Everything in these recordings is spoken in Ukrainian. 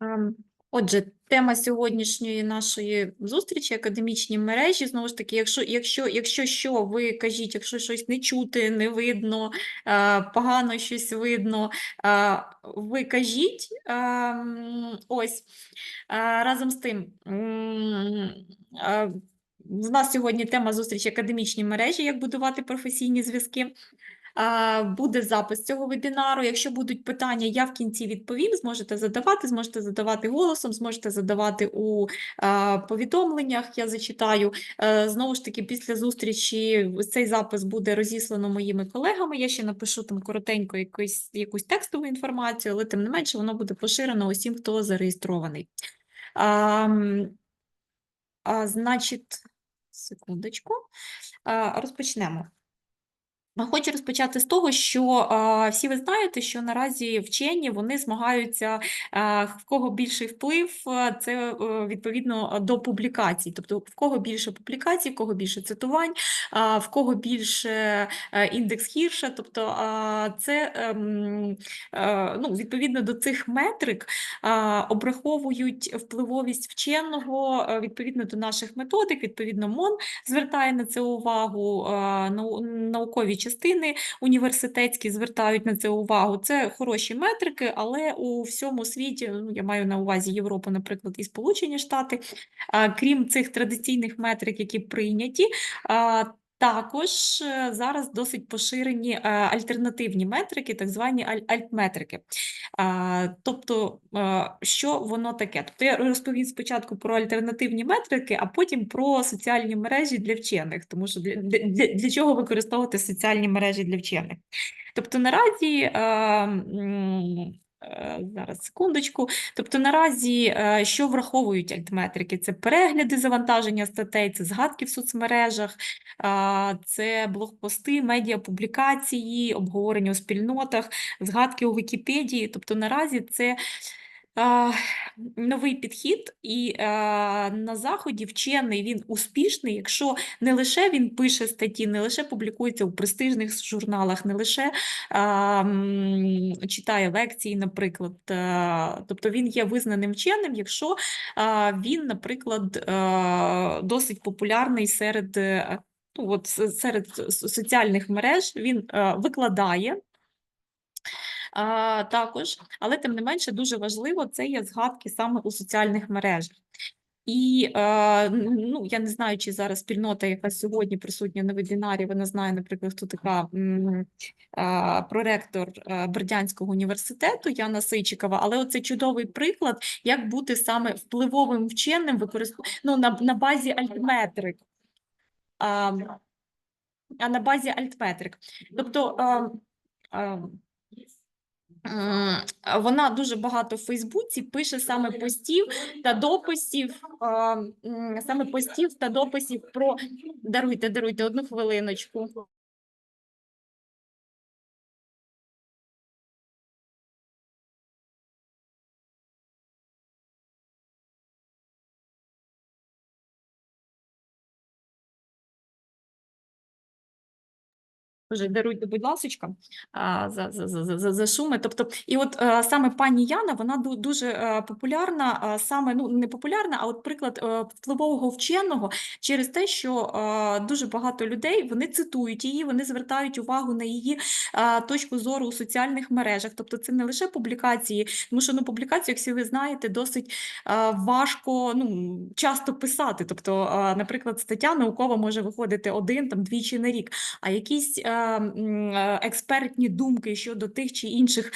Ем, Отже, тема сьогоднішньої нашої зустрічі академічні мережі. Знову ж таки, якщо, якщо, якщо що, ви кажіть, якщо щось не чути, не видно, е, погано щось видно, е, ви кажіть. Ем, Ось Е, разом з тим. В нас сьогодні тема зустрічі академічні мережі, як будувати професійні зв'язки. Буде запис цього вебінару. Якщо будуть питання, я в кінці відповім. Зможете задавати, зможете задавати голосом, зможете задавати у повідомленнях. Я зачитаю. Е, Знову ж таки, після зустрічі цей запис буде розіслано моїми колегами. Я ще напишу там коротенько якусь, якусь текстову інформацію, але тим не менше воно буде поширено усім, хто зареєстрований. А, а, значить, секундочку. А, розпочнемо. Хочу розпочати з того, що а, всі ви знаєте, що наразі вчені вони змагаються, а, в кого більший вплив, це е, відповідно до публікацій. Тобто, в кого більше публікацій, в кого більше цитувань, а, в кого більше е, індекс гірше. Тобто, а, це ем, е, ну, відповідно до цих метрик а, обраховують впливовість вченого е, відповідно до наших методик, відповідно МОН звертає на це увагу, нау- наукові частини університетські звертають на це увагу. Це хороші метрики, але у всьому світі, ну я маю на увазі Європу, наприклад, і Сполучені Штати, крім цих традиційних метрик, які прийняті. Також е, зараз досить поширені е, альтернативні метрики, так звані аль- альтметрики. Тобто, е, що воно таке? Тобто я розповім спочатку про альтернативні метрики, а потім про соціальні мережі для вчених, тому що для, для- для чого використовувати соціальні мережі для вчених? Тобто наразі. Е, е, Зараз секундочку. Тобто наразі е, що враховують альтметрики? Це перегляди завантаження статей, це згадки в соцмережах, а, це блогпости, медіапублікації, обговорення у спільнотах, згадки у Вікіпедії. Тобто наразі це новий підхід, і на заході вчений він успішний, якщо не лише він пише статті, не лише публікується у престижних журналах, не лише читає лекції, наприклад. Тобто він є визнаним вченим, якщо він, наприклад, досить популярний серед. е, Ну, от серед соціальних мереж він е, викладає а, також, але тим не менше дуже важливо це є згадки саме у соціальних мережах. І е, ну, я не знаю, чи зараз спільнота, яка сьогодні присутня на вебінарі, вона знає, наприклад, хто така е, проректор е, Бердянського університету Яна Сичикова, але оце чудовий приклад, як бути саме впливовим вченим використов... ну, на, на базі альтметрик. А, на базі альтметрик. Тобто а, а, вона дуже багато в Фейсбуці пише саме постів та дописів, саме постів та дописів про даруйте, даруйте одну хвилиночку. Боже, даруйте, будь ласочка, за, за, за, за, за шуми. Тобто, і от е, саме пані Яна, вона дуже е, популярна, саме ну не популярна, а от приклад е, впливового вченого через те, що дуже багато людей вони цитують її, вони звертають увагу на її точку зору у соціальних мережах. Тобто, це не лише публікації, тому що ну публікацію, як всі ви знаєте, досить важко ну часто писати. Тобто, наприклад, стаття наукова може виходити один там двічі на рік а якісь експертні думки щодо тих чи інших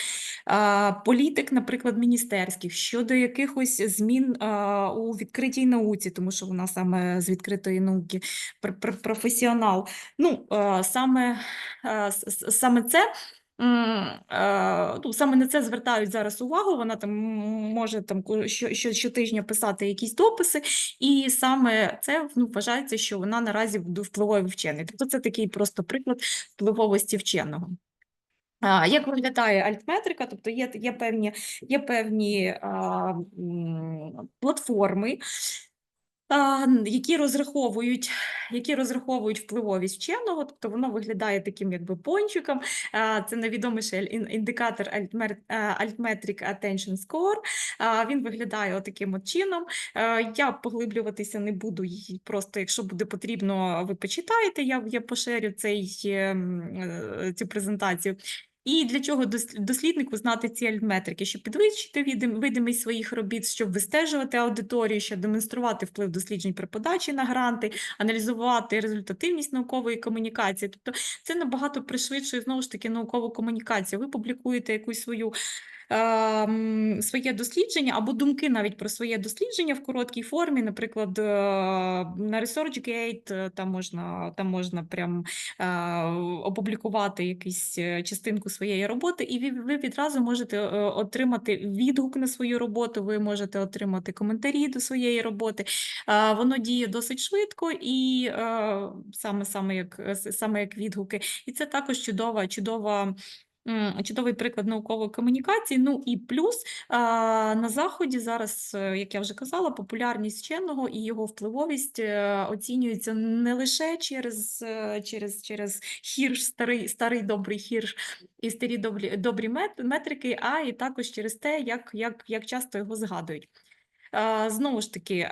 е, політик, наприклад, міністерських, щодо якихось змін е, у відкритій науці, тому що вона саме з відкритої науки пр- пр- професіонал. Ну, е, саме, е, саме це. Е, Ну, саме на це звертають зараз увагу. Вона там може там щотижня писати якісь дописи, і саме це ну, вважається, що вона наразі впливовий вчений. Тобто це такий просто приклад впливовості вченого. Як виглядає альтметрика? Тобто є, є певні, є певні а, платформи, які розраховують, які розраховують впливовість вченого, тобто воно виглядає таким якби пончиком. Це найвідоміший індикатор Altmetric Attention Score. Він виглядає отаким от чином. Я поглиблюватися не буду. Просто якщо буде потрібно, ви почитаєте. Я, я поширю цей, ем, е, цю презентацію. І для чого дос- досліднику знати ці альтметрики, щоб підвищити видимість своїх робіт, щоб вистежувати аудиторію, щоб демонструвати вплив досліджень при подачі на гранти, аналізувати результативність наукової комунікації. Тобто це набагато пришвидшує знову ж таки наукову комунікацію. Ви публікуєте якусь свою. Ем, Своє дослідження або думки навіть про своє дослідження в короткій формі, наприклад, е, на ResearchGate е, там можна, там можна прям е, опублікувати якусь е, частинку своєї роботи, і ви, відразу можете е, отримати відгук на свою роботу, ви можете отримати коментарі до своєї роботи. Е, Воно діє досить швидко і е, саме, саме, як, е, саме як відгуки. І це також чудова, чудова. Чудовий приклад наукової комунікації. Ну і плюс на заході зараз, е, як я вже казала, популярність вченого і його впливовість е, оцінюється не лише через, е, через, через хірш, старий, старий добрий хірш і старі добрі, добрі метрики, а і також через те, як, як, як часто його згадують. Знову ж таки.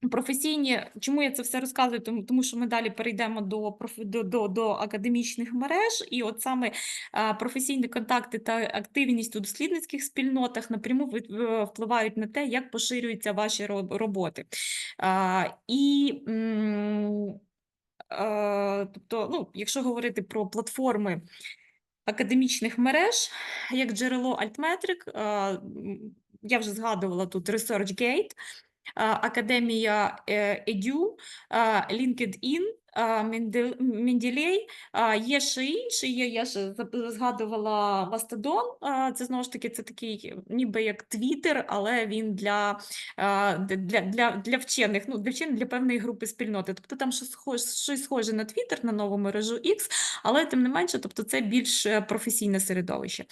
Професійні, чому я це все розказую? Тому, тому що ми далі перейдемо до, до, до, до академічних мереж, і от саме а, професійні контакти та активність у дослідницьких спільнотах напряму впливають на те, як поширюються ваші роботи. А, і м, а, тобто, ну, якщо говорити про платформи академічних мереж, як джерело Altmetric, я вже згадувала тут ResearchGate, Академія Едю, LinkedIn, а, Мендель- Менделей, є ще інші, є, я ще згадувала а, це знову ж таки це такий ніби як Twitter, але він для, для, для, для вчених, ну для вчених, для певної групи спільноти. Тобто там щось схоже, щось схоже на Twitter, на нову мережу X, але тим не менше, тобто це більш е, професійне середовище.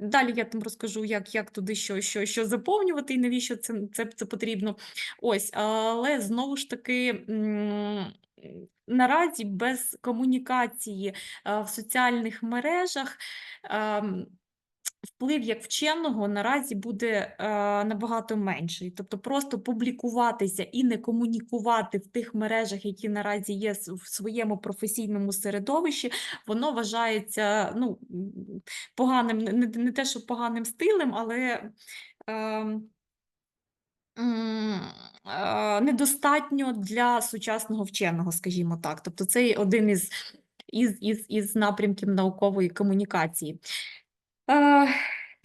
Далі я там розкажу, як, як туди що, що, що заповнювати і навіщо це, це, це потрібно. Ось, але знову ж таки. Наразі без комунікації в соціальних мережах ем, вплив як вченого наразі буде е, набагато менший. Тобто просто публікуватися і не комунікувати в тих мережах, які наразі є в своєму професійному середовищі, воно вважається ну, поганим, не, не те, що поганим стилем, але. е, Недостатньо для сучасного вченого, скажімо так. Тобто, це один із, із, із, із напрямків наукової комунікації.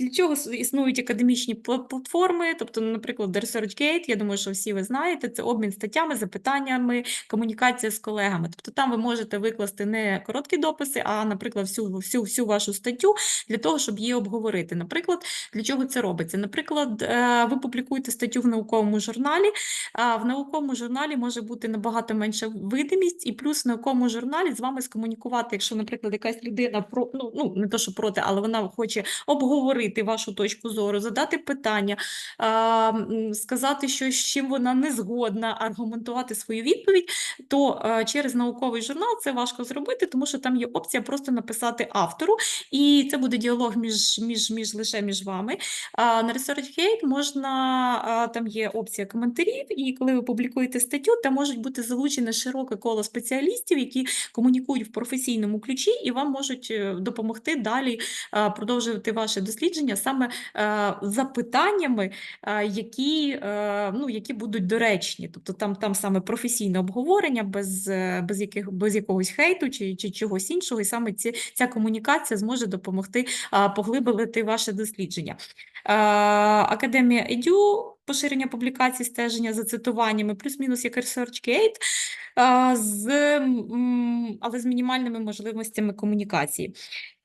Для чого існують академічні платформи? Тобто, наприклад, ResearchGate, я думаю, що всі ви знаєте, це обмін статтями, запитаннями, комунікація з колегами. Тобто там ви можете викласти не короткі дописи, а, наприклад, всю, всю, всю вашу статтю для того, щоб її обговорити. Наприклад, для чого це робиться? Наприклад, е, ви публікуєте статтю в науковому журналі, а в науковому журналі може бути набагато менша видимість, і плюс в науковому журналі з вами скомунікувати, якщо, наприклад, якась людина про ну, ну не то, що проти, але вона хоче обговорити вашу точку зору, задати питання, сказати, що з чим вона не згодна, аргументувати свою відповідь, то е, через науковий журнал це важко зробити, тому що там є опція просто написати автору, і це буде діалог між, між, між лише між вами. На ResearchGate можна, там є опція коментарів, і коли ви публікуєте статтю, там можуть бути залучене широке коло спеціалістів, які комунікують в професійному ключі, і вам можуть е, допомогти далі продовжувати ваше дослідження саме е, запитаннями, е, які, е, ну, які будуть доречні. Тобто там, там саме професійне обговорення без, без, яких, без якогось хейту чи, чи чогось іншого, і саме ці, ця комунікація зможе допомогти поглибити ваше дослідження. Е, Академія EDU, поширення публікацій, стеження за цитуваннями, плюс-мінус як ResearchGate, е, з, але з мінімальними можливостями комунікації.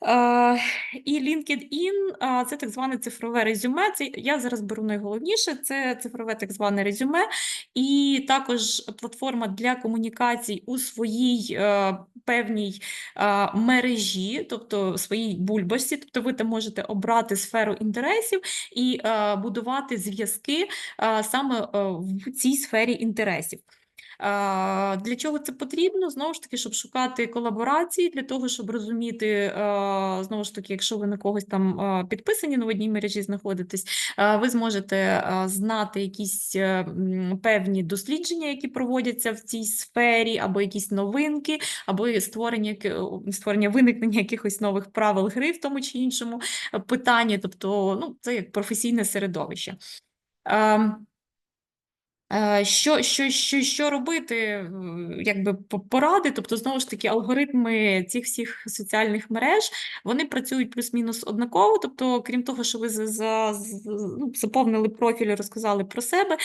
Е, І LinkedIn це так зване цифрове резюме. Це я зараз беру найголовніше, це цифрове так зване резюме, і також платформа для комунікацій у своїй певній мережі, тобто своїй бульбашці. Тобто ви там можете обрати сферу інтересів і е, будувати зв'язки навпаки, саме е, в цій сфері інтересів. Для чого це потрібно? Знову ж таки, щоб шукати колаборації, для того, щоб розуміти, знову ж таки, якщо ви на когось там підписані на одній мережі знаходитесь, ви зможете знати якісь е, певні дослідження, які проводяться в цій сфері, або якісь новинки, або створення створення виникнення якихось нових правил гри в тому чи іншому е, питанні. Тобто, ну, це як професійне середовище. Е, Що, що, що, що робити, е, якби по- поради, тобто знову ж таки алгоритми цих всіх соціальних мереж вони працюють плюс-мінус однаково. Тобто, крім того, що ви за, ну, заповнили профіль, розказали про себе,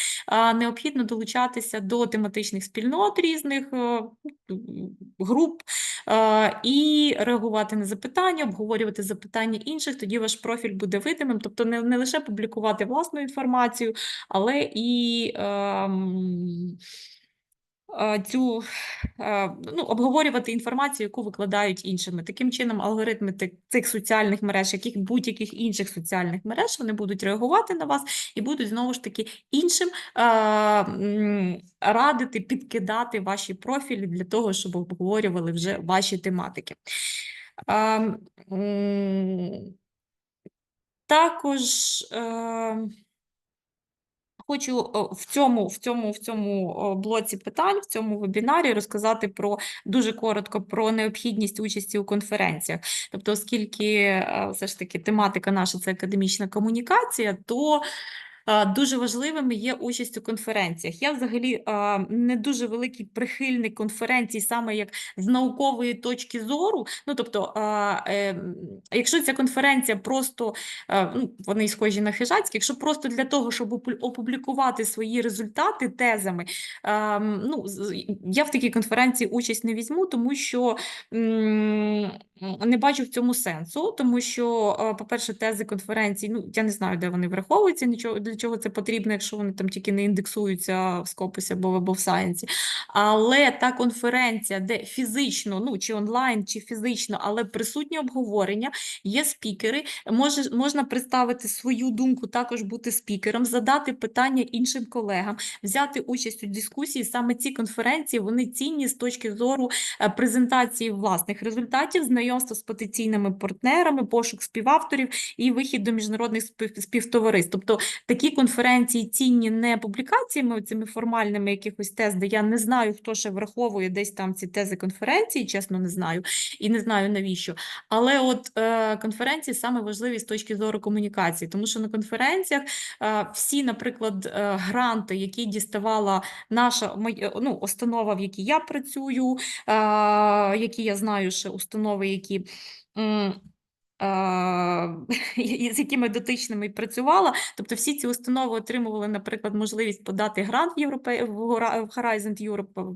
необхідно долучатися до тематичних спільнот різних е, груп е, і реагувати на запитання, обговорювати запитання інших. Тоді ваш профіль буде видимим, тобто не, не лише публікувати власну інформацію, але і е, цю е, ну, обговорювати інформацію, яку викладають іншими. Таким чином, алгоритми цих соціальних мереж, яких будь-яких інших соціальних мереж, вони будуть реагувати на вас і будуть знову ж таки іншим е, радити, підкидати ваші профілі для того, щоб обговорювали вже ваші тематики. Ем, Також. Е, Хочу в цьому, в цьому, в цьому блоці питань, в цьому вебінарі розказати про дуже коротко про необхідність участі у конференціях. Тобто, оскільки е, все ж таки тематика наша це академічна комунікація, то е, дуже важливими є участь у конференціях. Я взагалі не дуже великий прихильник конференцій, саме як з наукової точки зору. Ну тобто, е, е, якщо ця конференція просто ну, вони схожі на хижацькі, якщо просто для того, щоб опублікувати свої результати тезами, ем, ну, я в такій конференції участь не візьму, тому що не бачу в цьому сенсу, тому що, е, по-перше, тези конференції, ну, я не знаю, де вони враховуються, нічого, для чого це потрібно, якщо вони там тільки не індексуються в Scopus або в Web of Science. Але та конференція, де фізично, ну, чи онлайн, чи фізично, але присутнє обговорення, є спікери, може, можна представити свою думку, також бути спікером, задати питання іншим колегам, взяти участь у дискусії. Саме ці конференції вони цінні з точки зору е, презентації власних результатів, знайомства з потенційними партнерами, пошук співавторів і вихід до міжнародних спів- співтовариств. Тобто такі конференції цінні не публікаціями, цими формальними якихось тез, де я не знаю, хто ще враховує десь там ці тези конференції, чесно не знаю, і не знаю навіщо. Але от е, конференції саме важливі з точки зору комунікації, тому що на конференціях е, всі, наприклад, е, гранти, які діставала наша моя, ну, установа, в якій я працюю, е, які я знаю, що установи, які. е, з якими дотичними працювала. Тобто всі ці установи отримували, наприклад, можливість подати грант в Європе в Horizon Europe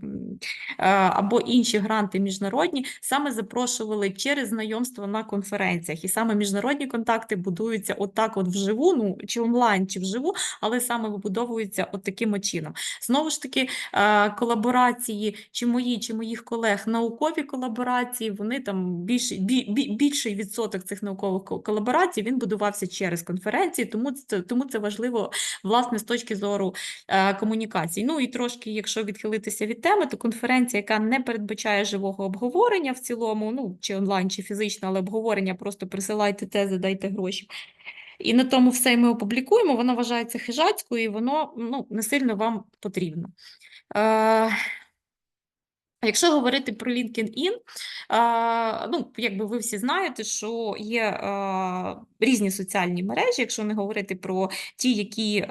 е, або інші гранти міжнародні, саме запрошували через знайомство на конференціях. І саме міжнародні контакти будуються отак, от вживу, ну чи онлайн, чи вживу, але саме вибудовуються от таким чином. Знову ж таки, е, колаборації, чи мої, чи моїх колег, наукові колаборації, вони там більший, бі- бі- більший відсоток цих наукових ко- колаборацій він будувався через конференції, тому це, тому це важливо власне з точки зору е, комунікацій. Ну і трошки, якщо відхилитися від теми, то конференція, яка не передбачає живого обговорення в цілому, ну чи онлайн, чи фізично, але обговорення, просто присилайте тези, дайте гроші. І на тому все ми опублікуємо. Воно вважається хижацькою, і воно ну, не сильно вам потрібно. Е, Якщо говорити про LinkedIn, ну, якби ви всі знаєте, що є різні соціальні мережі, якщо не говорити про ті, які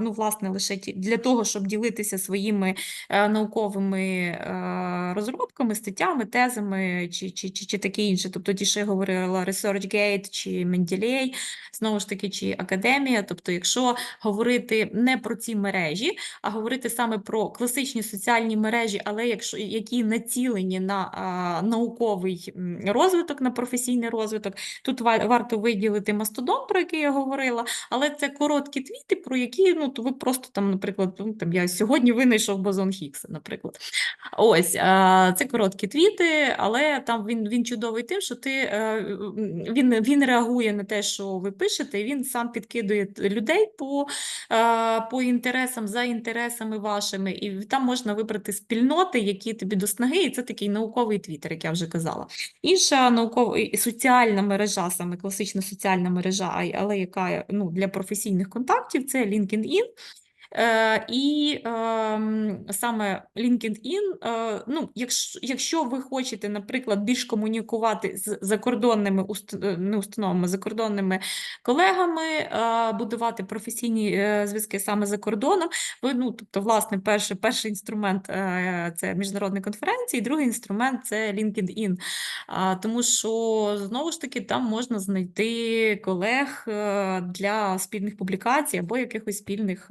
ну, власне, лише для того, щоб ділитися своїми науковими розробками, статтями, тезами чи, чи, чи, чи таке інше. Тобто ті, що я говорила, ResearchGate чи Mendeley, знову ж таки, чи Академія. Тобто, якщо говорити не про ці мережі, а говорити саме про класичні соціальні мережі, але якщо які націлені на науковий розвиток, на професійний розвиток, тут ва- варто виділити мастодон, про який я говорила, але це короткі твіти, про які ну ви просто там, наприклад, ну, там я сьогодні винайшов бозон Хіггса, наприклад. Ось, Це короткі твіти, але там він, він чудовий тим, що ти е, він, він реагує на те, що ви пишете, і він сам підкидує людей по, е, по інтересам, за інтересами вашими, і там можна вибрати спільноти, які тобі до снаги, і це такий науковий твіттер, як я вже казала. Інша наукова і соціальна мережа, саме класична соціальна мережа, але яка ну, для професійних контактів, це LinkedIn. Е, І ем, саме LinkedIn, е, ну, якщо, якщо ви хочете, наприклад, більш комунікувати з закордонними е, не установами, закордонними колегами, будувати професійні зв'язки саме за кордоном, ви, ну, тобто, власне, перший, перший інструмент це міжнародні конференції, другий інструмент це LinkedIn. Тому що знову ж таки там можна знайти колег для спільних публікацій або якихось спільних.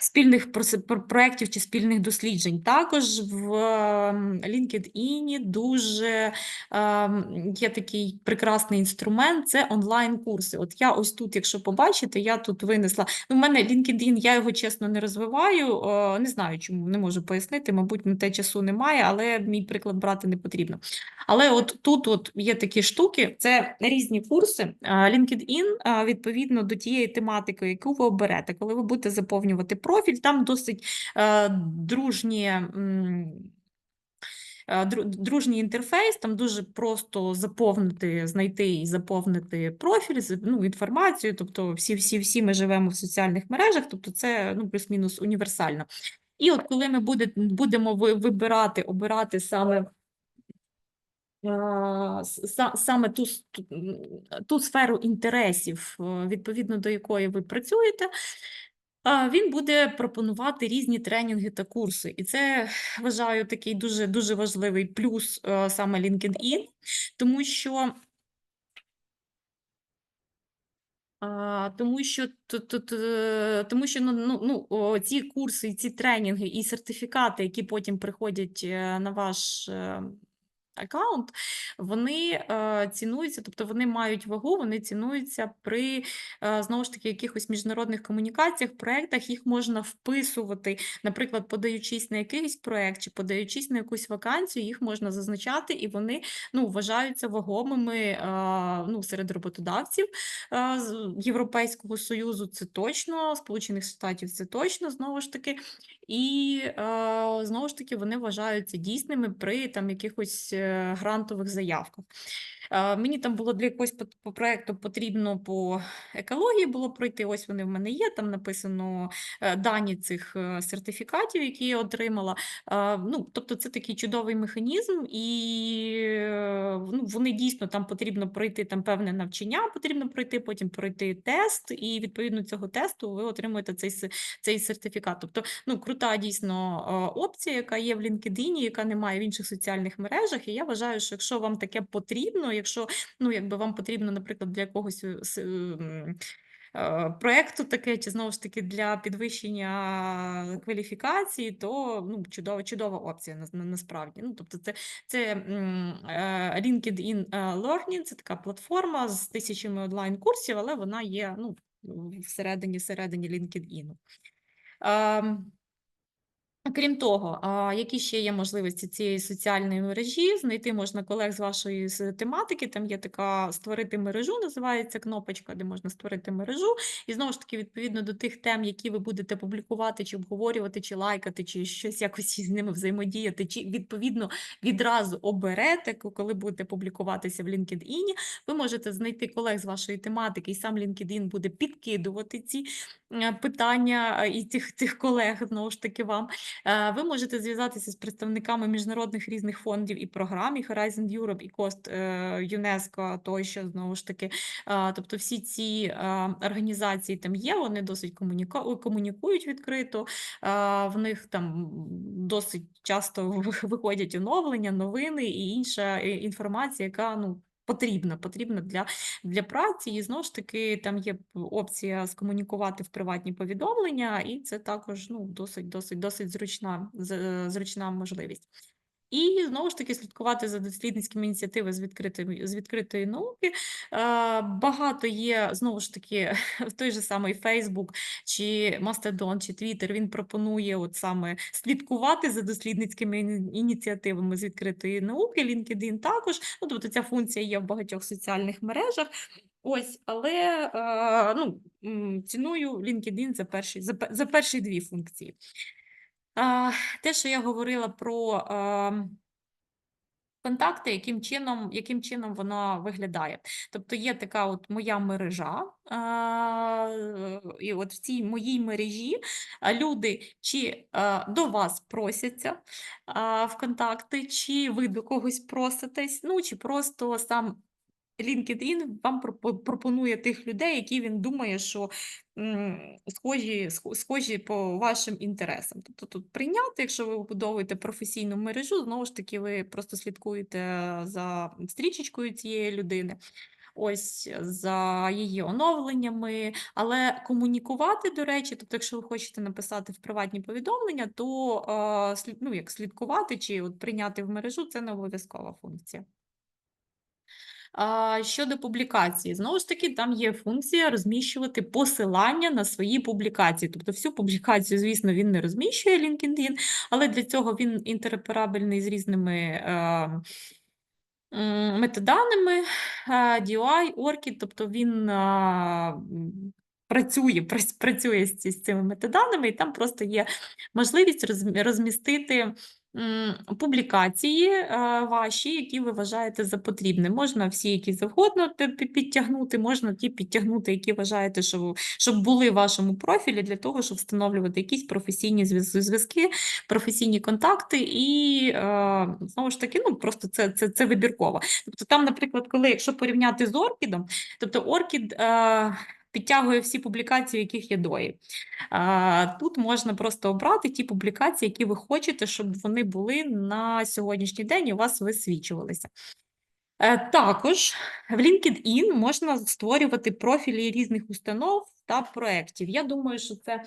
спільних проєктів чи спільних досліджень. Також в ем, LinkedIn дуже ем, є такий прекрасний інструмент це онлайн-курси. От я ось тут, якщо побачите, я тут винесла. Ну, в мене LinkedIn, я його чесно не розвиваю. е, Не знаю, чому не можу пояснити. Мабуть, на те часу немає, але мій приклад брати не потрібно. Але от тут от є такі штуки, це різні курси. А, LinkedIn, відповідно до тієї тематики, яку ви оберете, коли ви будете заповнювати профіль, там досить е, дружні. м, е, Дружній інтерфейс, там дуже просто заповнити, знайти і заповнити профіль, ну, інформацію. Тобто, всі, всі, всі ми живемо в соціальних мережах, тобто це ну, плюс-мінус універсально. І от коли ми буде, будемо вибирати, обирати саме а, саме ту, ту, сферу інтересів, е, відповідно до якої ви працюєте, він буде пропонувати різні тренінги та курси. І це вважаю такий дуже дуже важливий плюс е, саме LinkedIn, тому що. Тому що т- тому що ну, ну, ну, ці курси, ці тренінги і сертифікати, які потім приходять е, на ваш е, аккаунт, вони е, цінуються, тобто вони мають вагу, вони цінуються при е, знову ж таки якихось міжнародних комунікаціях, проєктах. Їх можна вписувати, наприклад, подаючись на якийсь проєкт чи подаючись на якусь вакансію, їх можна зазначати, і вони ну, вважаються вагомими е, ну, серед роботодавців з Європейського Союзу. Це точно, Сполучених Штатів це точно знову ж таки. І знову ж таки вони вважаються дійсними при там якихось грантових заявках. Мені там було для якогось по, проекту потрібно по екології було пройти. Ось вони в мене є. Там написано е, дані цих е, сертифікатів, які я отримала. Ну, тобто, це такий чудовий механізм, і е, ну, вони дійсно там потрібно пройти там певне навчання, потрібно пройти, потім пройти тест, і відповідно цього тесту ви отримуєте цей цей сертифікат. Тобто, ну крута дійсно опція, яка є в LinkedIn, яка немає в інших соціальних мережах. І я вважаю, що якщо вам таке потрібно, якщо ну якби вам потрібно, наприклад, для якогось е, е, проекту таке, чи знову ж таки для підвищення кваліфікації, то ну чудова, чудова опція на, на- насправді. Ну тобто, це, це е, LinkedIn Learning, це така платформа з тисячами онлайн курсів, але вона є ну всередині всередині LinkedIn. Крім того, які ще є можливості цієї соціальної мережі? Знайти можна колег з вашої тематики. Там є така створити мережу, називається кнопочка, де можна створити мережу. І знову ж таки, відповідно до тих тем, які ви будете публікувати, чи обговорювати, чи лайкати, чи щось якось із ними взаємодіяти, чи відповідно відразу оберете, ко- коли будете публікуватися в LinkedIn, ви можете знайти колег з вашої тематики, і сам LinkedIn буде підкидувати ці е, питання е, і тих, тих колег, знову ж таки, вам. Е, Ви можете зв'язатися з представниками міжнародних різних фондів і програм, і Horizon Europe, і Кост ЮНЕСКО, тощо знову ж таки. Е, Тобто всі ці е, організації там є, вони досить комуніка- комунікують відкрито. е, В них там досить часто виходять оновлення, новини і інша е, інформація, яка ну. Потрібна, потрібна для, для праці, і знову ж таки там є опція скомунікувати в приватні повідомлення, і це також ну, досить, досить, досить зручна, зручна можливість. І знову ж таки слідкувати за дослідницькими ініціативами з відкритої, з відкритої науки. Е, Багато є, знову ж таки, в той же самий Facebook чи Mastodon, чи Twitter, він пропонує от саме слідкувати за дослідницькими ініціативами з відкритої науки. LinkedIn також. Ну, тобто ця функція є в багатьох соціальних мережах. Ось, але е, ну, ціную LinkedIn за перші, за, за перші дві функції. Те, що я говорила про ем, контакти, яким чином, яким чином воно виглядає. Тобто є така от моя мережа, і от в цій моїй мережі люди чи до вас просяться в контакти, чи ви до когось проситесь, ну чи просто сам LinkedIn вам пропонує тих людей, які він думає, що схожі, схожі по вашим інтересам. Тобто тут прийняти, якщо ви побудовуєте професійну мережу, знову ж таки, ви просто слідкуєте за стрічечкою цієї людини. Ось за її оновленнями, але комунікувати, до речі, тобто, якщо ви хочете написати в приватні повідомлення, то ну, як слідкувати чи от прийняти в мережу, це не обов'язкова функція. Щодо публікації, знову ж таки, там є функція розміщувати посилання на свої публікації. Тобто всю публікацію, звісно, він не розміщує LinkedIn, але для цього він інтероперабельний з різними е, метаданими, е, DOI, ORCID, тобто він а, працює, працює з, цими метаданими, і там просто є можливість розм- розмістити публікації е, ваші, які ви вважаєте за потрібне. Можна всі, які завгодно пі- пі- підтягнути, можна ті підтягнути, які вважаєте, що, щоб були в вашому профілі для того, щоб встановлювати якісь професійні зв'яз- зв'язки, професійні контакти, і е, знову ж таки, ну просто це, це, це вибірково. Тобто, там, наприклад, коли якщо порівняти з Оркідом, тобто Оркід. Підтягує всі публікації, в яких є дої. Тут можна просто обрати ті публікації, які ви хочете, щоб вони були на сьогоднішній день і у вас висвічувалися. Е, Також в LinkedIn можна створювати профілі різних установ та проєктів. Я думаю, що це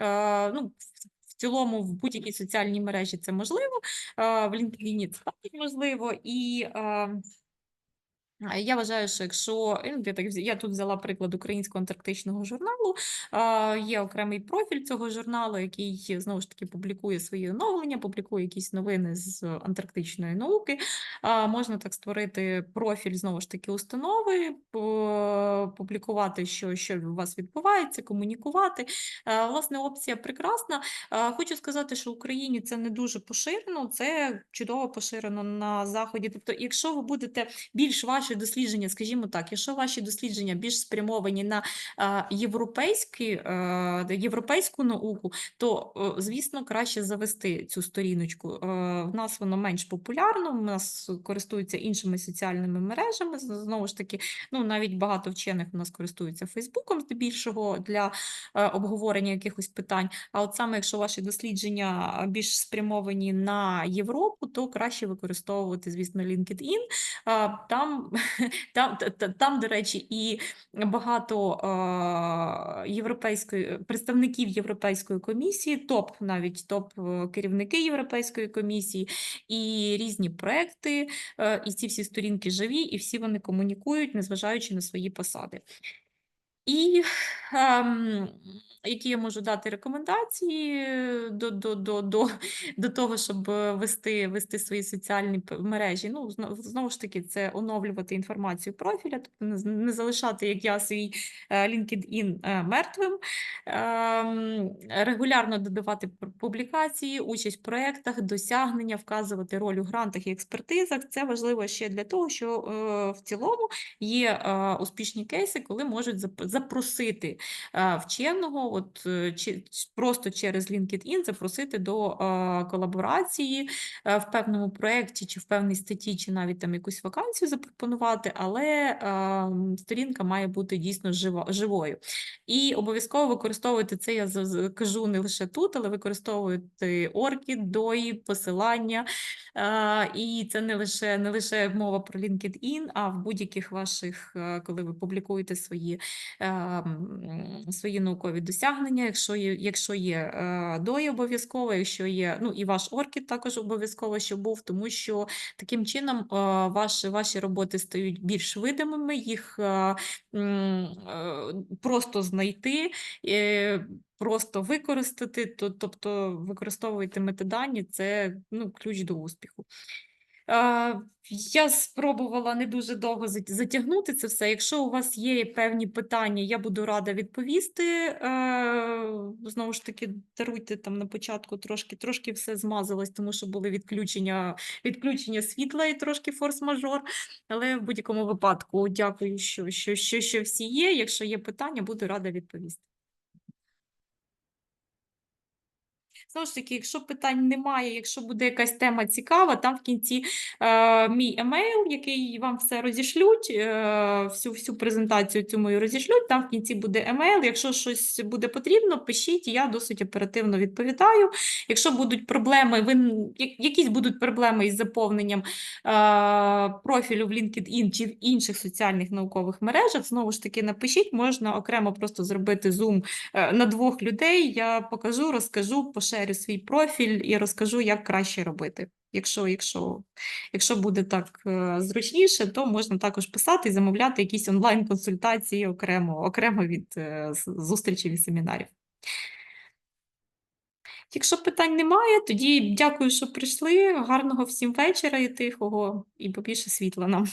е, ну, в- цілому в будь-якій соціальній мережі це можливо. е, В LinkedIn це також можливо. І Я вважаю, що якщо ну, я так я тут взяла приклад українського антарктичного журналу, є окремий профіль цього журналу, який знову ж таки публікує свої оновлення, публікує якісь новини з антарктичної науки. Можна так створити профіль знову ж таки установи, публікувати, що, що у вас відбувається, комунікувати. Власне, опція прекрасна. Хочу сказати, що в Україні це не дуже поширено, це чудово поширено на заході. Тобто, якщо ви будете більш ваші дослідження, скажімо так, якщо ваші дослідження більш спрямовані на е, європейські, е, європейську науку, то, е, звісно, краще завести цю сторіночку. Е, В нас воно менш популярно, в нас користуються іншими соціальними мережами. Знову ж таки, ну навіть багато вчених у нас користуються Фейсбуком здебільшого для е, обговорення якихось питань. А от саме якщо ваші дослідження більш спрямовані на Європу, то краще використовувати, звісно, LinkedIn. Там, там, та- та- там, до речі, і багато е, європейської представників Європейської комісії, топ, навіть топ е, керівники Європейської комісії, і різні проекти, е, і ці всі сторінки живі, і всі вони комунікують, незважаючи на свої посади. І ем, які я можу дати рекомендації е, до, до, до, до, до того, щоб е, вести, вести свої соціальні мережі. Ну, зно- знову ж таки, це оновлювати інформацію профіля, тобто не, залишати, як я, свій е, LinkedIn мертвим, ем, регулярно додавати публікації, участь в проєктах, досягнення, вказувати роль у грантах і експертизах. Це важливо ще для того, що е, в цілому є е, успішні кейси, коли можуть зап- запросити е, вченого, от е, просто через LinkedIn запросити до е, колаборації в певному проєкті, чи в певній статті, чи навіть там якусь вакансію запропонувати, але сторінка має бути дійсно живою. І обов'язково використовуйте це, я кажу не лише тут, але використовуйте орки, дої, посилання. І це не лише не лише мова про LinkedIn, а в будь-яких ваших, коли ви публікуєте свої свої наукові досягнення. Якщо є, якщо є е, дої обов'язково, якщо є, ну і ваш оркід також обов'язково, щоб був, тому що таким чином е, ваші, ваші роботи стають більш видимими, їх е, е, просто знайти. е, Просто використати, то, тобто використовуйте метадані, це ну, ключ до успіху. Я спробувала не дуже довго затягнути це все. Якщо у вас є певні питання, я буду рада відповісти. Е, Знову ж таки, даруйте там на початку трошки, трошки все змазалось, тому що були відключення, відключення світла і трошки форс-мажор. Але в будь-якому випадку дякую, що, що, що, що всі є. Якщо є питання, буду рада відповісти. Знову ж таки, якщо питань немає, якщо буде якась тема цікава, там в кінці е, мій емейл, який вам все розішлють, е, всю, всю презентацію цю мою розішлють, там в кінці буде емейл. Якщо щось буде потрібно, пишіть, я досить оперативно відповідаю. Якщо будуть проблеми, ви, якісь будуть проблеми із заповненням е, профілю в LinkedIn чи в інших соціальних наукових мережах, знову ж таки, напишіть, можна окремо просто зробити зум е, на двох людей. Я покажу, розкажу, поширю свій профіль і розкажу, як краще робити. Якщо, якщо, якщо буде так е, зручніше, то можна також писати і замовляти якісь онлайн-консультації окремо, окремо від е, зустрічей і семінарів. Якщо питань немає, тоді дякую, що прийшли. Гарного всім вечора і тихого, і побільше світла нам.